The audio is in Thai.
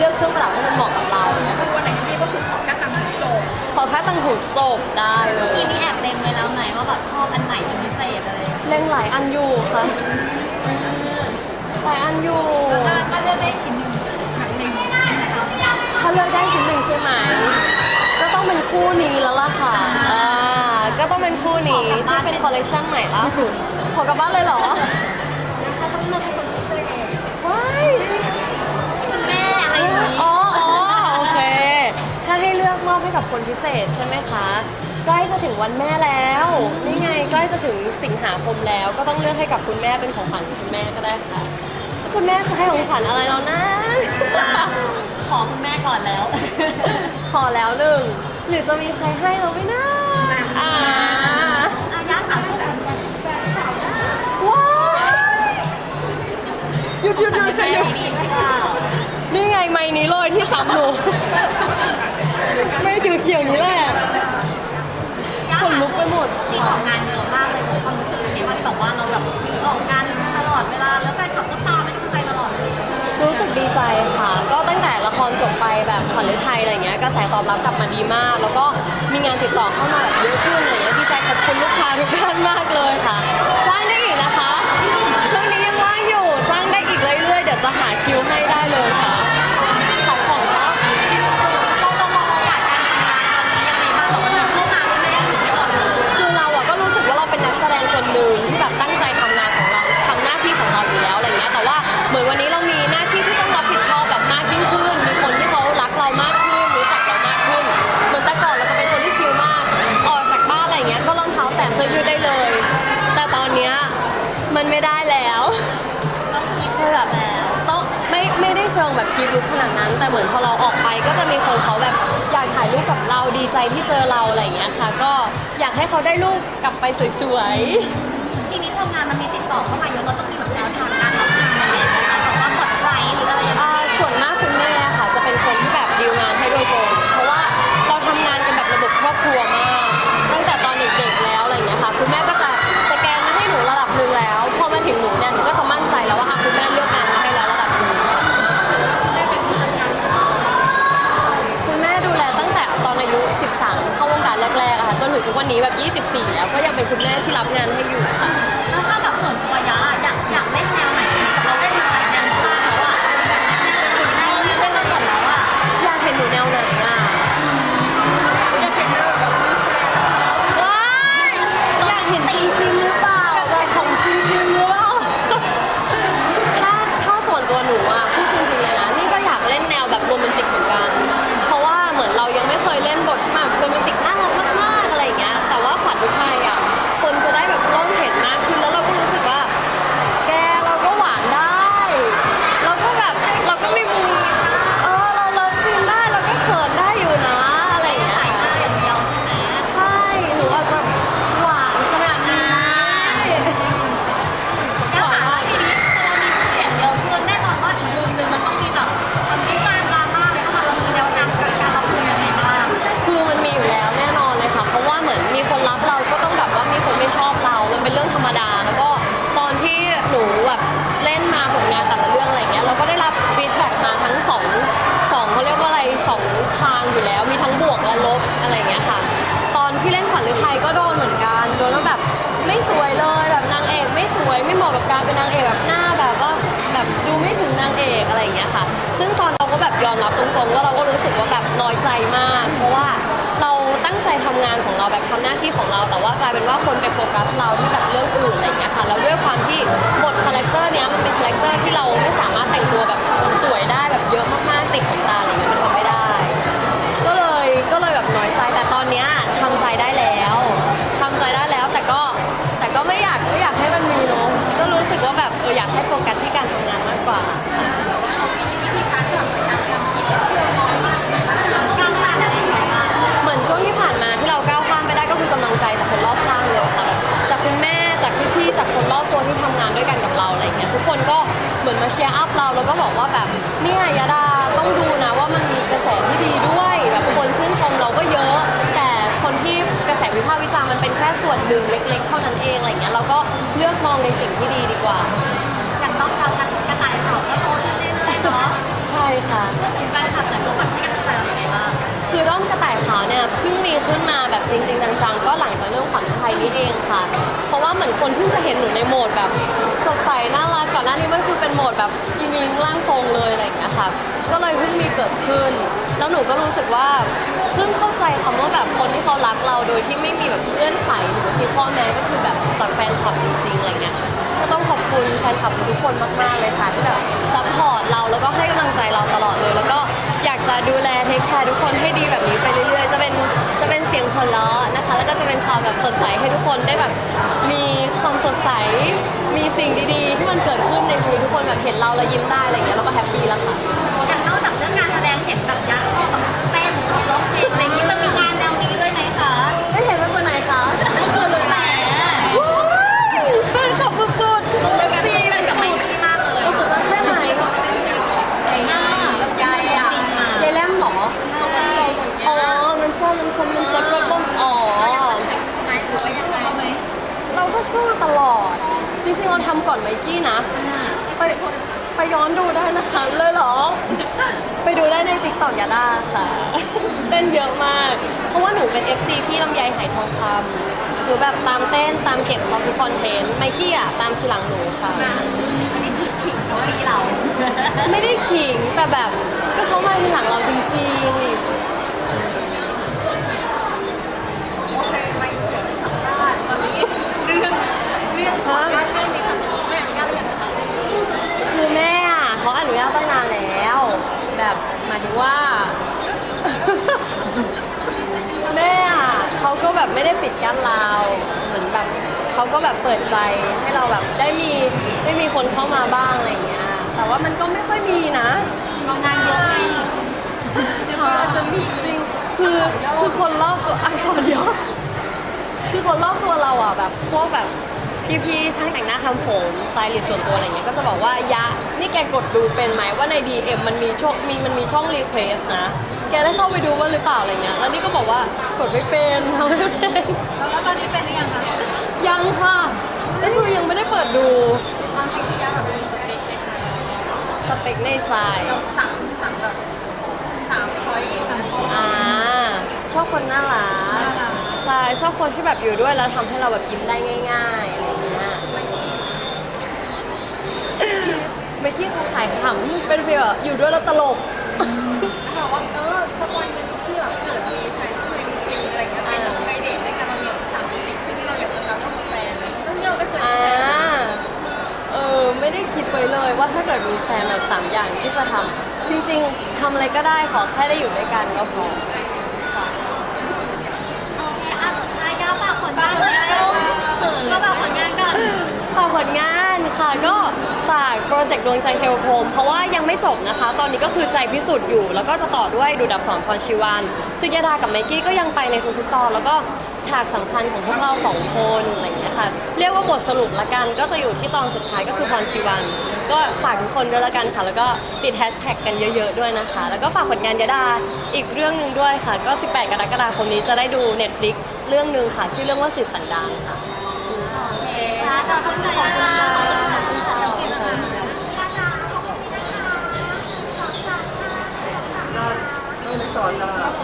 เลือกเครื่องประดับให้มันเหมาะกับเราเนี่ยคือวันไหนยังดีก็คือขอแค่ตังค์โจบขอแค่ตังหูจบได้เลยทีนี้แอบเล็งไว้แล้วไหมว่าแบบชอบอันไหนเป็นพิเศษอะไรอย่างเงี้ยเล่งหลายอันอยู่ค่ะหลายอันอยู่แล้วถ้าถ้าเลือกได้ชิ้นหนึ่งหนักหนึ่งถ้าเลือกได้ชิ้นหนึ่งใช่ไหม ก็ต้องเป็นคู่นี้แล้วล่ะค่ะ อ่า ก็ต้องเป็นคู่นี้ที่เป็นคอลเลกชันใหม่ล่าสุดขอกลับบ้านเลยเหรอ คนพิเศษใช่ไหมคะ ใกล้จะถึงวันแม่แล้ว นี่ไงใกล้จะถึงสิงหาคมแล้ว ก็ต้องเลือกให้กับคุณแม่เป็นของขวัญคุณแม่ก็ได้ค่ะ คุณแม่จะให้ของขวัญอะไรเรานะ ขอคุณแม่ก่อนแล้ว ขอแล้วหนึ่งหรือจะมีใครให้เราไหมนะอ่าอาญาถามช่วยกันว้ายหยุดหยุดหยุดแม่หยุดดีหรือเปล่านี่ไงไม้นี้เลยที่ซ้ำหนู ไม่เขียวๆนี้แหละขนลุกไปหมดนี่ออกงานเยอะมากเลยความรู้สึกเป็นไงบ้างที่แบบว่าเราแบบมีออกงานตลอดเวลาแล้วแฟนคลับก็ตามไม่ดูใจตลอดเลยรู้สึกดีใจค่ะ ก็ตั้งแต่ละครจบไปแบบขวัญฤทัยอะไรเงี้ยกระแสตอบรับกลับมาดีมาก แล้วก็มีงานติดต่อเข้ามาแบบเยอะขึ้นอะไรเงี้ยดีใจขอบคุณลูก ชิงแบบคีบลุกขนาดนั้น แต่เหมือนพอเราออกไปก็จะมีคนเขาแบบอยากถ่ายรูปกับเราดีใจที่เจอเราอะไรอย่างเงี้ยค่ะ ก็อยากให้เขาได้รูปกลับไปสวยๆทีนี้พองานมันมีติดต่อเข้ามาเยอะเราต้องมีแบบแนวทางการรับงานอะไรอย่างเงี้ยแบบว่ากดไลค์หรืออะไรอย่างเงี้ยอ่าส่วนมากคุณแม่ค่ะ จะเป็นคนที่แบบดีลงานให้โดยตรงเพราะว่าเราทำงานกันแบบระบบครอบครัวมาก ตั้งแต่ตอนเด็กๆแล้วอะไรอย่างเงี้ยค่ะคุณแม่ก็จะสแกนมาให้หนูระดับหนึ่งแล้วพอมาถึงหนูเนี่ยหนูก็จะมั่นใจแล้วว่าอะคุณแม่เลือกงานมาให้แล้ว ทุกวันนี้แบบ 24 แล้วก็ยังเป็นคุณแม่ที่รับงานให้อยู่ค่ะ แล้วถ้าแบบส่วนตัว ซึ่งตอนเราก็แบบยอมรับตรงๆว่าเราก็รู้สึกว่าแบบน้อยใจมาก เพราะว่าเราตั้งใจทำงานของเราแบบทำหน้าที่ของเรา แต่ว่ากลายเป็นว่าคนไปโฟกัสเราที่แบบเรื่องอื่นอะไรอย่างเงี้ยค่ะแล้วด้วยความที่บทคาแรคเตอร์เนี้ยมันเป็นคาแรคเตอร์ที่เราไม่สามารถแต่งตัวแบบสวยได้แบบเยอะมากๆติดขนตาอะไรอย่างเงี้ยมันทำไม่ได้ ก็เลยก็เลยแบบน้อยใจแต่ตอนเนี้ย จากพี่ๆจากคนรอบตัวที่ทำงานด้วยกันกับเราอะไรอย่างเงี้ยทุกคนก็เหมือนมาเชียร์อัพเราแล้วก็บอกว่าแบบเนี่ยยาดาต้องดูนะว่ามันมีกระแสที่ดีด้วยแบบคนชื่นชมเราก็เยอะ แต่คนที่กระแสวิพากษ์วิจารณ์มันเป็นแค่ส่วนหนึ่งเล็ก ๆ เท่านั้นเองอะไรเงี้ยเราก็เลือกมองในสิ่งที่ดีดีกว่า อย่างต้องการกระต่ายเขาก็โตขึ้นเรื่อยๆเนาะใช่ค่ะ ถึงแฟนคลับหลายคนแบบให้กำลังใจเราอย่างไรบ้าง คือด้อมกระต่ายขาวเนี่ยเพิ่งมีขึ้นมาแบบจริงๆจังๆก็หลังจากเรื่องขวัญฤทัยนี้เอง ค่ะ เพราะว่าเหมือนคนเพิ่งจะเห็นหนูในโหมดแบบสดใสน่ารักก่อนหน้านี้มันคือเป็นโหมดแบบอีมิงร่างทรงเลยอะไรอย่างเงี้ยค่ะ ก็เลยเพิ่งมีเกิดขึ้น แล้วหนูก็รู้สึกว่าเพิ่งเข้าใจคำว่าแบบคนที่เขารักเราโดยที่ไม่มีแบบเงื่อนไขหรือมีข้อแม้ก็คือแบบจากแฟนคลับจริงๆอะไรเงี้ยก็ต้องขอบคุณแฟนคลับทุกคนมากๆเลยค่ะที่แบบซัพพอร์ตเราแล้วก็ให้กำลังใจเราตลอดเลย แล้วก็อยากจะดูแลเทคแคร์ทุกคน หัวเราะนะคะ แล้วก็จะเป็นความแบบสดใสให้ทุกคนได้แบบมีความสดใส มีสิ่งดีๆ ที่มันเกิดขึ้นในชีวิตทุกคนแบบเห็นเราแล้วยิ้มได้อะไรอย่างเงี้ยเราก็แฮปปี้แล้วค่ะ ก็สู้ตลอด จริงๆเราทำก่อนไมกี้นะ ไปไปย้อนดูได้นะคะเลยเหรอ ไปดูได้ในติ๊กต็อกยาด้าค่ะ เต้นเยอะมาก เพราะว่าหนูเป็น FC พี่ลำไยไหทองคำหนูแบบตามเต้นตามเก็บเขาทุกคอนเทนต์ไมกี้อะตามทีหลังหนูค่ะ อันนี้คือขิงเพราะว่าเรา ไม่ได้ขิงแต่แบบก็เขามาทีหลังเราจริง โอเคไม่เขียนไม่สัมภาษณ์ตอนนี้เรื่องเรื่องขออนุญาตให้ไหมคะไม่อนุญาตหรือยังคะ ๆ คือแม่อะเขาอนุญา ตตั้งนานแล้ว แบบหมายถึงว่า แม่อะเขาก็แบบไม่ได้ปิดกั้นเราเหมือนแบบเขาก็แบบเปิดใจให้เราแบบได้มีได้มีคนเข้ามาบ้างอะไรอย่างเงี้ย แต่ว่ามันก็ไม่ค่อยมีนะงานเยอะไงค่ะจะมีจริงคือคือคนรอบตัวอักษรย่อคือคนรอบตัวเราอะแบบพวกแบบ พี่ๆช่างแต่งหน้าทำผมสไตลิสต์ส่วนตัวอะไรเงี้ยก็จะบอกว่ายะนี่แกกดดูเป็นไหมว่าใน DM มันมีช่องมีมันมีช่องรีเควสนะ แกได้เข้าไปดูว่าหรือเปล่าอะไรเงี้ยแล้วนี่ก็บอกว่ากดไม่เป็นทำไม่เป็นแล้วตอนนี้เป็นหรือยังคะยังค่ะก็คือยังไม่ได้เปิดดูความจริงพี่ยาแบบมีสเปคในใจสเปคในใจเราสามสามแบบสามช้อยสามช้อยอ่าชอบคนน่ารักน่ารักใช่ชอบคนที่แบบอยู่ด้วยแล้วทำให้เราแบบยิ้มได้ง่ายๆอะไรอย่างเงี้ยเมกกี้เขาขายขำเป็นฟีลแบบอยู่ด้วยแล้วตลกถามว่าเออสักวันหนึ่งที่แบบเกิดมีแฟนที่ไม่จริงอะไรเงี้ยไปลงไปเดทด้วยกันเรามีแบบสามสิบที่เราอยากจะรับเข้ามาแฟนซึ่งเราไม่เคยอ่าเออ ไม่ได้คิดไว้เลยว่าถ้าเกิดมีแฟนแบบสามอย่างที่จะทำจริง ๆทำอะไรก็ได้ขอแค่ได้อยู่ด้วยกันก็พอ กผลงานเลยก็ฝากผลงานก่อนฝากผลงานค่ะ ก็ฝากโปรเจกต์ดวงใจเทวพรหมเพราะว่ายังไม่จบนะคะ ตอนนี้ก็คือใจพิสูจน์อยู่ แล้วก็จะต่อด้วยดูดับสอนพรชีวันซึ่งยาดากับไมกี้ก็ยังไปในทุกๆตอนแล้วก็ ฉากสำคัญของพวกเราสองคนอะไรอย่างเงี้ยค่ะ เรียกว่าบทสรุปละกัน ก็จะอยู่ที่ตอนสุดท้ายก็คือพรชีวัน ก็ฝากทุกคนด้วยละกันค่ะ แล้วก็ติดแฮชแท็กกันเยอะ ๆ ด้วยนะคะ แล้วก็ฝากผลงานยาดาอีกเรื่องหนึ่งด้วยค่ะ ก็ 18 กรกฎาคมนี้จะได้ดู Netflix เรื่องหนึ่งค่ะ ชื่อเรื่องว่าสืบสันดานค่ะโอเคขอบคุณค่ะก็ต้องต่อจา